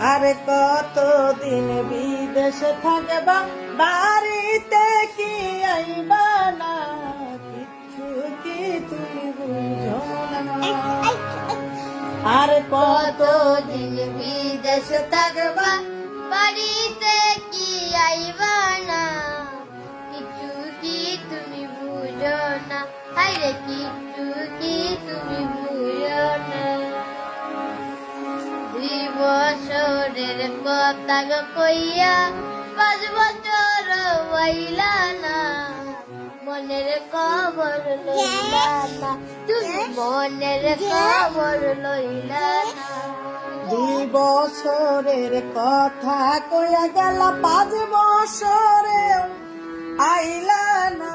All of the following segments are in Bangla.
আরে কতদিন বিদেশে থাকবা? বাড়িতে কি আইবা না? কিছু কি তুমি বুঝো না। আর বিদেশ থাকবা? বাড়িতে কি আইবা না? কিছু কি তুমি বুঝো না? আরে কিছু কি তুমি কথা কইয়া পাঁচ বছর হইলা না। মনের খবর লইলা না। তুমি মনের খবর লইলা না। বছরের কথা কইয়া গেল, পাঁচ বছরে আইলা না।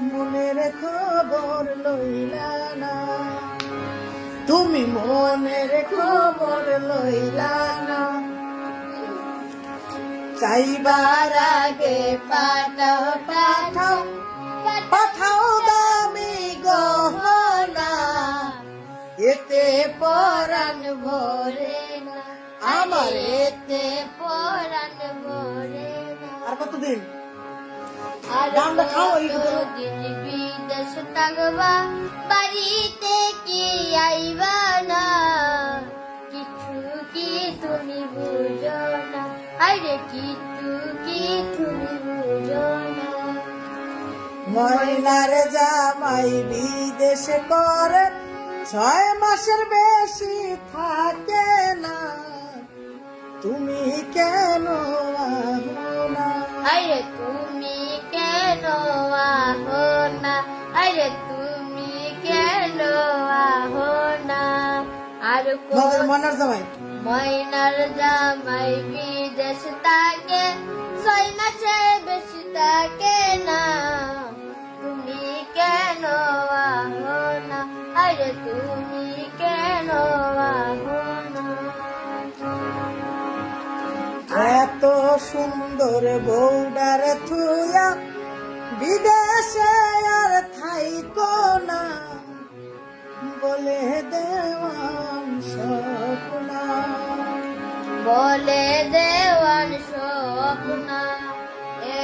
মনের খবর লইলা না। তুমি মনের খবর লইলা না। চাইবার আগে পাঠাও পাঠাও পাঠাও দামি গহনা। এতে পরাণ ভরে না। আমার এতে পরাণ ভরে না। আর কতদিন? আর গানটা খাও, এই দিন বিদেশ থাকবা? বাড়িতে কি আইবা না কিছু কি তুমি বুঝো না? আরে কিছু কি তুমি বুঝো না? ময়নার জামাই বিদেশ করে ছয় মাসের বেশি থাকে না। তুমি কেন না? আরে তুমি ময়নার জামাই? ময়নার জামাই বিদেশ থাকে ছয় মাসে বেশি থাকে না। তুমি কেন আহো না? আরে তুমি কেন আহো না? এত সুন্দর বৌডার থুয়া বিদেশে আর থাইকো না। বলে দেওয়ান বলে দেওয়ান স্বপ্না,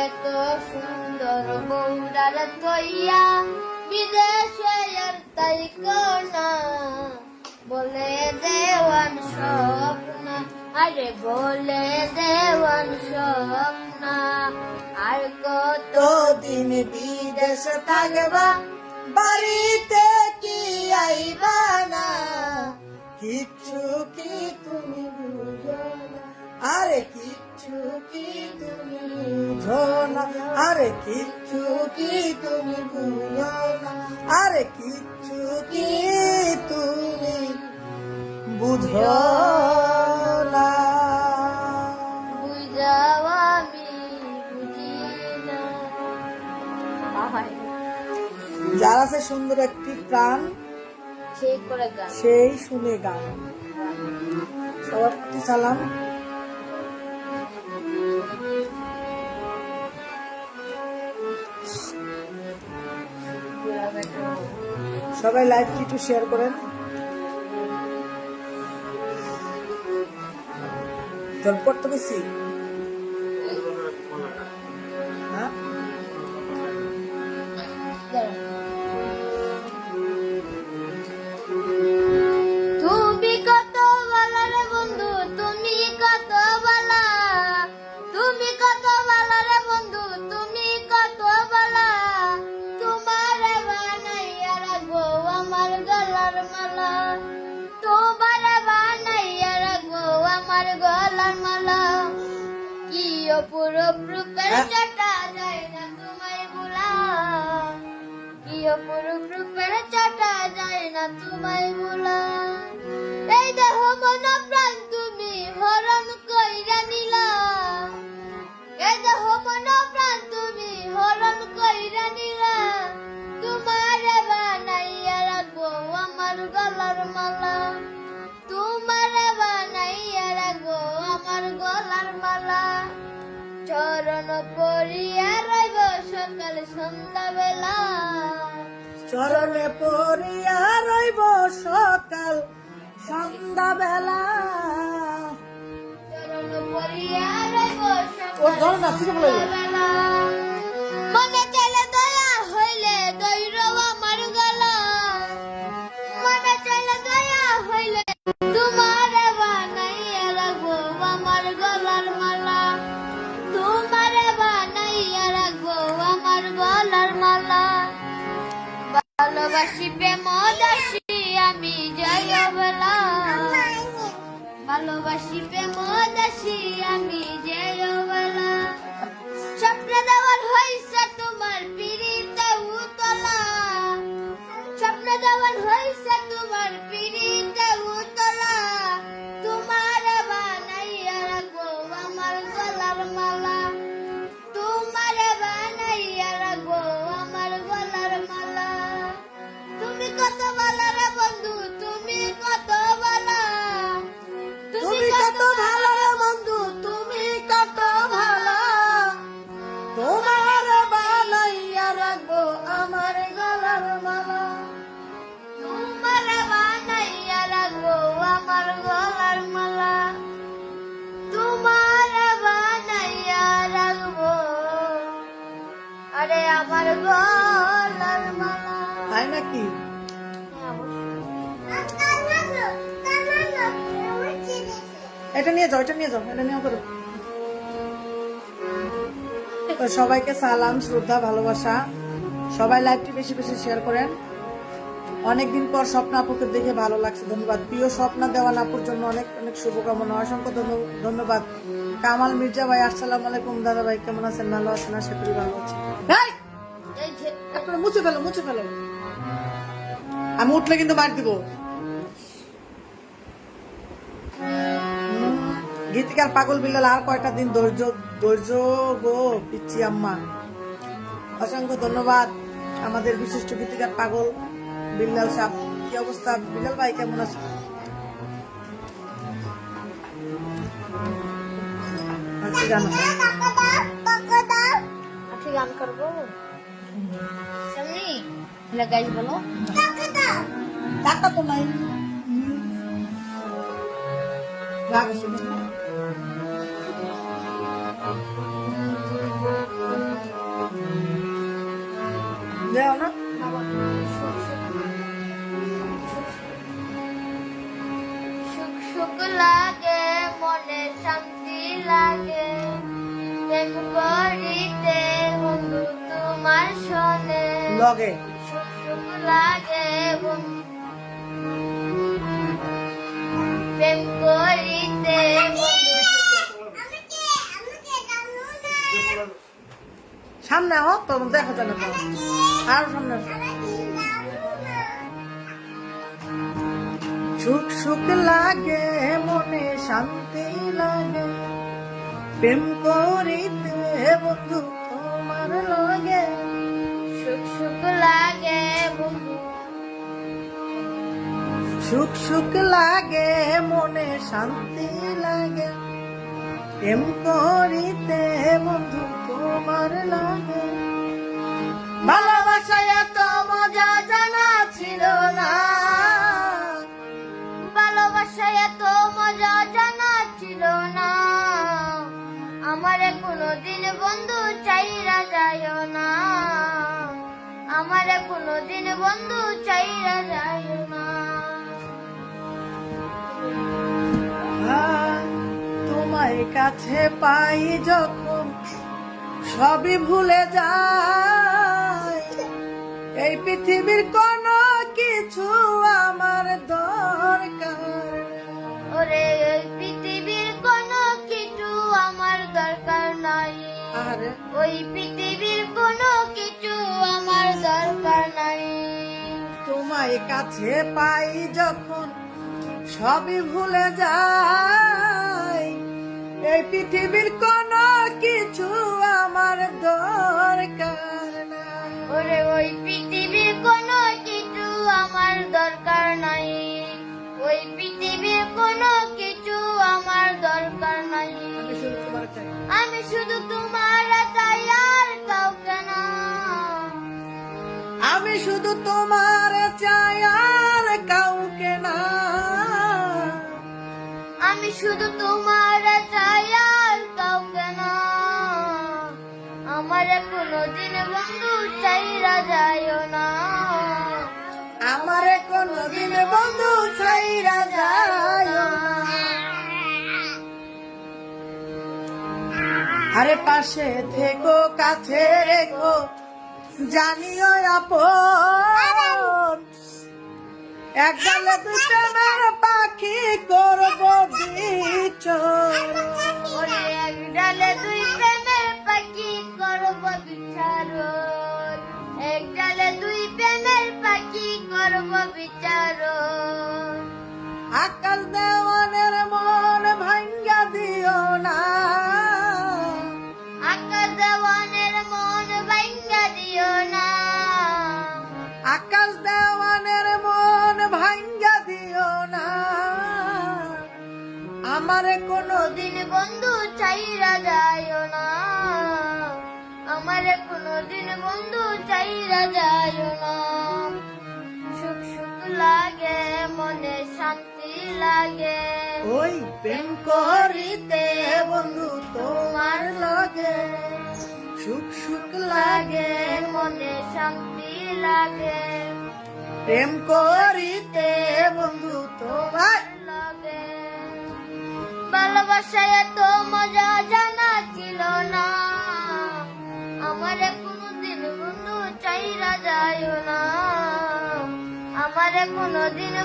এত সুন্দর বৌরার তৈয়া বিদেশে আর তাই না বলে দেওয়ান স্বপ্না, আরে বলে দেওয়ান স্বপ্না, আর কত দিন বিদেশ থাকবা বাড়িতে না আরে কিচ্ছু কি তুমি বুঝো না? আরে কিচ্ছু কি তুমি বুঝো না? বুঝাও আমি বুঝি না। যার আছে সুন্দর একটি প্রাণ সেই শুনে গান। সবার সালাম। সবাই লাইভটি একটু শেয়ার করেন। জল পড়তে অপরূপ রূপের চাটা যায় না তোমায় ভোলা। এই দেহ মন প্রাণ তুমি হরণ কইরা নিলা। এই দেহ মন প্রাণ তুমি হরণ কইরা নিলা। তোমার বানাইয়া রাখব আমার গলার মালা। তোমার বানাইয়া রাখব আমার গলার মালা। চরণ পরিয়া রইব সকাল সন্ধ্যা বেলা চরণে পড়িয়া রইব সকাল সন্ধ্যা বেলা ও ধরো না ঠিক বলে ভালোবাসি প্রেম দাসি আমি যে স্বপ্ন দেওয়ার হয়েছে তোমার পিড়িতে এটা নিয়ে যাও, এটা নিয়ে যাও, এটা নিয়ে করো। তো সবাইকে সালাম, শ্রদ্ধা, ভালোবাসা। সবাই লাইভটি বেশি বেশি শেয়ার করেন। অনেকদিন পর স্বপ্ন আপুকে দেখে ভালো লাগছে, ধন্যবাদ। প্রিয় স্বপ্ন দেওয়ান আপুর জন্য অনেক অনেক শুভকামনা, অসংখ্য ধন্য- ধন্যবাদ। কামাল মির্জা ভাই, আসসালামু আলাইকুম। দাদা ভাই, কেমন আছেন? ভালো আছেন? আশা করি ভালো আপনারা মুছে ফেলো মুছে ফেলো। আমি উঠলে কিন্তু মার দিব। গীতিকার পাগল বিল্লাল আর কয়টা দিন ধৈর্য ধৈর্য গো পিচ্ছি আম্মা। অসংখ্য ধন্যবাদ আমাদের বিশিষ্ট গীতিকার পাগল বিল্লাল সাহ কি অবস্থা? বিল্লাল ভাই কেমন আছে? গান করব। লাগাই বলো। টাকা তো নাই। রাগ দেও না। সুখ সুখ লাগে মনে শান্তি লাগে। প্রেম করিতে বন্ধু তোমার শোনে লাগে। সুখ সুখ লাগে বন্ধু সামনে আহ তোর দেখা তো। আর সামনে সুখ সুখ লাগে মনে শান্তি লাগে। প্রেম করিতে বন্ধু তোমার লাগে। সুখ সুখ লাগে বন্ধু। সুখ সুখ লাগে মনে শান্তি লাগে। প্রেম করিতে বন্ধু তোমার লাগে। ভালোবাসা এত মজা জানা ছিল না। ভালোবাসা এত মজা জানা ছিল না। আমারে কোনোদিন বন্ধু চাইরা যায় না। আমারে কোনোদিন বন্ধু চাইরা যায় না। তোমায় কাছে পাই যখন সবই ভুলে যায়। এই পৃথিবীর কোনো কিছু আমার দরকার ওরে এই পৃথিবীর কোনো কিছু আমার দরকার নাই। আরে? ওই পৃথিবীর কোনো কিছু আমার দরকার নাই। তোমায় কাছে পাই যখন সবই ভুলে যায়। এই পৃথিবীর শুধু তোমার আর কাউকে না। আমি শুধু তোমার চাই আর কাউকে না। আমি শুধু তোমার চাই আর কাউকে না। আমার কোনোদিন বন্ধু চাইরা যাইও না। আমারে কোনদিন বন্ধু ছাইরা যায় না। আরে পাশে থেকো কাছে রেখো জানিও আপন। এক দুটো পাখি করব বিচরণ ওরে দুই আমারে কোনো দিন বন্ধু চাইরা যাইও না। আমারে কোনোদিন বন্ধু চাইরা যাইও না। সুখ সুখ লাগে মনে শান্তি লাগে। ওই প্রেম করিতে বন্ধু তোমার লাগে। সুখ সুখ লাগে মনে শান্তি লাগে। প্রেম করিতে বন্ধু তোমার ভালোবাসায় এত মজা জানা ছিল না। আমারে কোনোদিন বন্ধু চাইরা যায় না। আমারে কোনোদিন